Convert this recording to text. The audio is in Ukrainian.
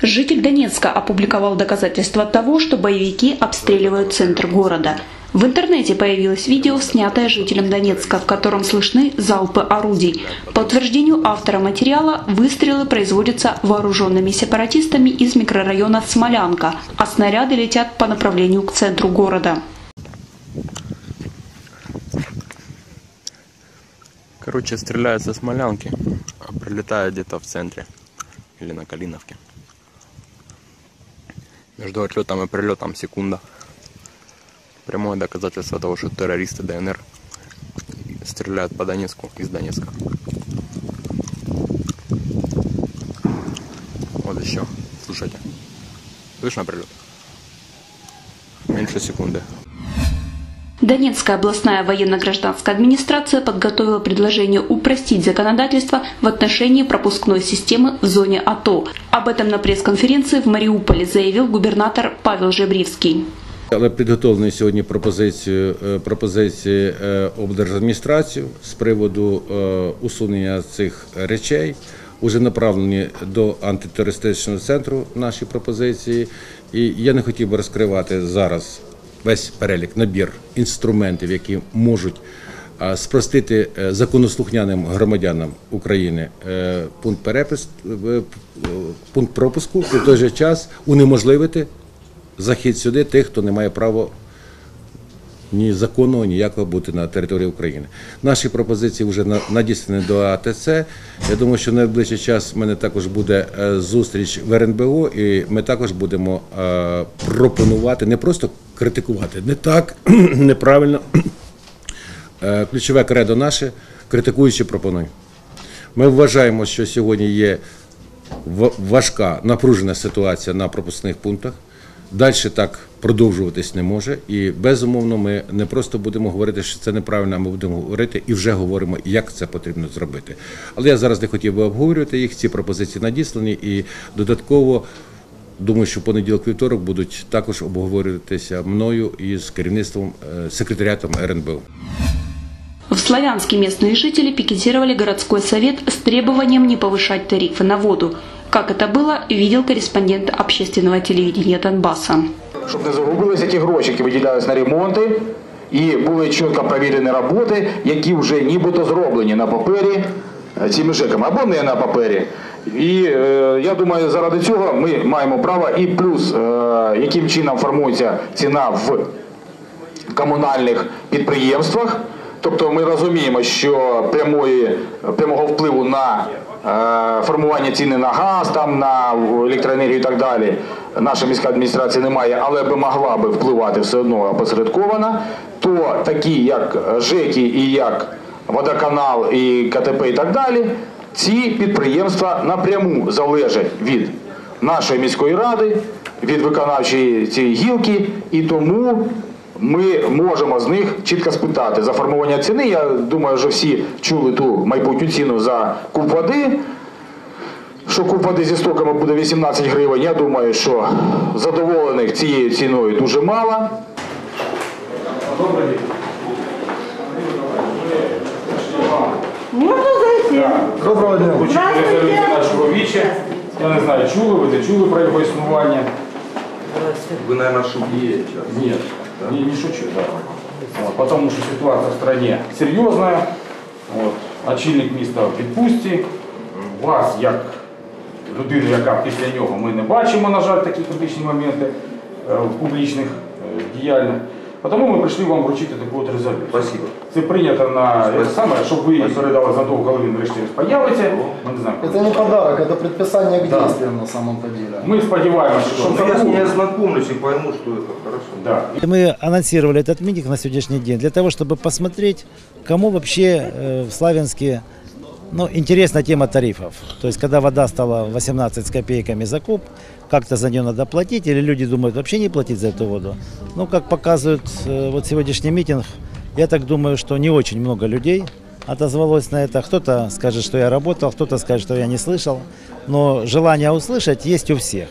Житель Донецка опубликовал доказательства того, что боевики обстреливают центр города. В интернете появилось видео, снятое жителем Донецка, в котором слышны залпы орудий. По утверждению автора материала, выстрелы производятся вооруженными сепаратистами из микрорайона Смолянка, а снаряды летят по направлению к центру города. Короче, стреляют со смолянки, а прилетают где-то в центре или на Калиновке. Между отлетом и прилетом секунда. Прямое доказательство того, что террористы ДНР стреляют по Донецку из Донецка. Вот еще. Слушайте. Слышно прилет? Меньше секунды. Донецкая областная военно-гражданская администрация подготовила предложение упростить законодательство в отношении пропускной системы в зоне АТО. Об этом на пресс-конференции в Мариуполе заявил губернатор Павел Жебрівський. Але підготовлені сьогодні пропозиції, е, пропозиції е, облдержадміністрації з приводу е, усунення цих речей. Уже направлені до антитерористичного центру наші пропозиції. І я не хотів би розкривати зараз весь перелік, набір інструментів, які можуть спростити е, законослухняним громадянам України е, пункт перепис, е, пункт пропуску і в той же час унеможливити захід сюди тих, хто не має права ні законного, ніякого бути на території України. Наші пропозиції вже на- надіслані до АТЦ. Я думаю, що найближчий час в мене також буде е, зустріч в РНБО, і ми також будемо е, пропонувати, не просто критикувати, не так, неправильно. Е, Ключове кредо наше критикуючи пропонуй. Ми вважаємо, що сьогодні є важка напружена ситуація на пропускних пунктах. Далі так продовжуватись не може. І безумовно, ми не просто будемо говорити, що це неправильно, а ми будемо говорити і вже говоримо, як це потрібно зробити. Але я зараз не хотів би обговорювати їх. Ці пропозиції надіслані і додатково. Думаю, що в понеділок вівторок будуть також обговорюватися мною із керівництвом е, секретаріатом РНБО. В Славянске местные жители пикетировали городской совет с требованием не повышать тарифы на воду. Как это было, видел корреспондент общественного телевидения Донбасса. щоб не загубилися ті гроші, які виділялись на ремонти, і були чітко провірені роботи, які вже нібито зроблені на папері е, цими ЖЕКами, або не на папері. І е, я думаю, заради цього ми маємо право, і плюс, е, яким чином формується ціна в комунальних підприємствах. Тобто ми розуміємо, що прямої, прямого впливу на е, формування ціни на газ, там, на електроенергію і так далі наша міська адміністрація не має, але би могла би впливати все одно опосередковано, то такі як ЖЕКи і як водоканал і КТП і так далі, ці підприємства напряму залежать від нашої міської ради, від виконавчої цієї гілки, і тому ми можемо з них чітко спитати за формування ціни. Я думаю, що всі чули ту майбутню ціну за куб води. Що куб води зі стоками буде 18 гривень. Я думаю, що задоволених цією ціною дуже мало. Можно Доброго дня. Здравствуйте. нашого віча. Я не знаю, чули ви, не чули про його існування. Вы, наверное, шутите. Ні, не, не шучу, да. Вот, потому що ситуація в стране серйозна. От, очільник міста в відпустці. Вас, як людину, яка після нього, ми не бачимо, на жаль, такі критичні моменти е, в публічних е, діяльних. Тому ми прийшли вам вручити таку от резолюцію. Спасибо. Це прийнято на те саме, щоб ви передали задовго, коли він врешті появиться. Ми не знаємо. Это не подарок, это предписание к действиям на самом-то деле. Ми сподіваємося, що Ну, я с ней закон- ознакомлюсь и пойму, что это хорошо. Да. Мы анонсировали этот митинг на сегодняшний день для того, чтобы посмотреть, кому вообще э, в Славянске ну, интересна тема тарифов. То есть, когда вода стала 18 с копейками за куб, как-то за нее надо платить, или люди думают вообще не платить за эту воду. Ну, как показывает э, вот сегодняшний митинг, я так думаю, что не очень много людей отозвалось на это. Кто-то скажет, что я работал, кто-то скажет, что я не слышал. Но желание услышать есть у всех.